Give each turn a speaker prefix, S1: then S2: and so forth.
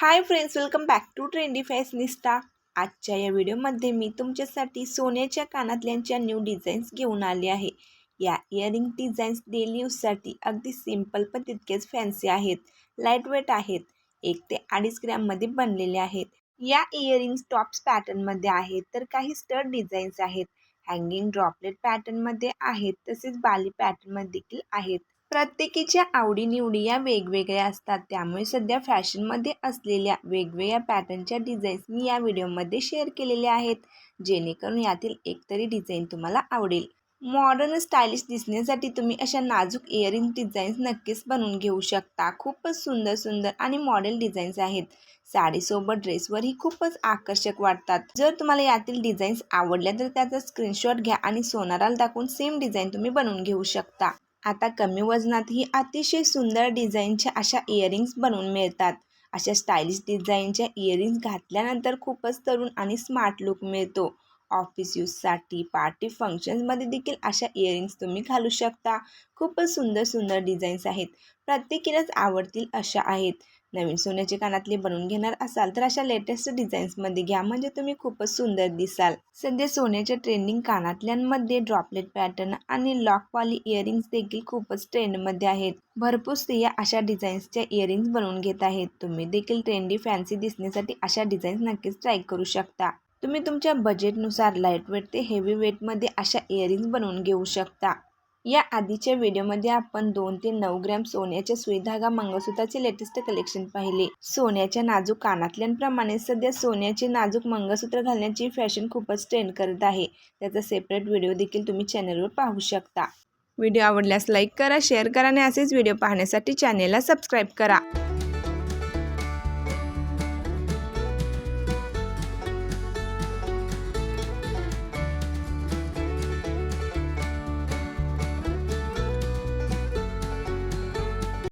S1: Hi friends welcome back to trendy fashionista आजच्या या व्हिडिओमध्ये मी तुमच्यासाठी सोन्याच्या कानातल्यांच्या न्यू डिझाईन्स घेऊन आले आहे. या इयरिंग डिझाईन्स डेली यूजसाठी अगदी सिंपल पण तितकेच फॅन्सी आहेत लाइट वेट आहेत एक ते अडीच ग्रॅममध्ये बनलेले आहेत. या इयरिंग्स टॉप्स पॅटर्नमध्ये आहेत तर काही स्टड डिझाईन्स आहेत. हँगिंग ड्रॉपलेट पॅटर्नमध्ये आहेत तसेच बाली पॅटर्नमध्ये देखील आहेत. प्रत्येकीच्या आवडीनिवडी या वेगवेगळ्या असतात. त्यामुळे सध्या फॅशनमध्ये असलेल्या वेगवेगळ्या पॅटर्नच्या डिझाईन्स मी या व्हिडिओमध्ये शेअर केलेल्या आहेत. जेणेकरून यातील एकतरी डिझाईन तुम्हाला आवडेल. मॉडर्न स्टायलिश दिसण्यासाठी तुम्ही अशा नाजूक इयरिंग डिझाईन्स नक्कीच बनवून घेऊ शकता. खूपच सुंदर सुंदर आणि मॉडेल डिझाईन्स आहेत. साडीसोबत ड्रेसवरही खूपच आकर्षक वाटतात. जर तुम्हाला यातील डिझाईन्स आवडल्या तर त्याचा स्क्रीनशॉट घ्या आणि सोनाराला दाखवून सेम डिझाईन तुम्ही बनवून घेऊ शकता. आता कमी वजनातही अतिशय सुंदर डिझाईनच्या अशा इयरिंग्स बनवून मिळतात. अशा स्टायलिश डिझाईनच्या इयरिंग्स घातल्यानंतर खूपच तरुण आणि स्मार्ट लुक मिळतो. ऑफिस यूजसाठी पार्टी फंक्शन्समध्ये देखील अशा इयरिंग्स तुम्ही घालू शकता. खूपच सुंदर सुंदर डिझाईन्स आहेत. प्रत्येकीलाच आवडतील अशा आहेत. नवीन सोन्याचे कानातले बनवून घेणार असाल तर अशा लेटेस्ट डिझाईन्समध्ये घ्या. म्हणजे तुम्ही खूपच सुंदर दिसाल. सध्या सोन्याच्या ट्रेंडिंग कानातल्यांमध्ये ड्रॉपलेट पॅटर्न आणि लॉकवाली इयरिंग्स देखील खूपच ट्रेंडमध्ये आहेत. भरपूर स्त्रिया अशा डिझाईन्सच्या इयरिंग्स बनवून घेत आहेत. तुम्ही देखील ट्रेंडी फॅन्सी दिसण्यासाठी अशा डिझाईन्स नक्कीच ट्राय करू शकता. तुम्ही तुमच्या बजेटनुसार लाईटवेट ते हेवी वेटमध्ये अशा इयरिंग्स बनवून घेऊ शकता. या आधीच्या व्हिडिओमध्ये आपण दोन ते नऊ ग्रॅम सोन्याच्या सुईधागा मंगळसूत्राचे लेटेस्ट कलेक्शन पाहिले. सोन्याच्या नाजूक कानातल्यांप्रमाणे सध्या सोन्याचे नाजूक मंगळसूत्र घालण्याची फॅशन खूपच ट्रेंड करत आहे. त्याचा सेपरेट व्हिडिओ देखील तुम्ही चॅनलवर पाहू शकता. व्हिडिओ आवडल्यास लाईक करा शेअर करा आणि असेच व्हिडिओ पाहण्यासाठी चॅनेलला सबस्क्राईब करा.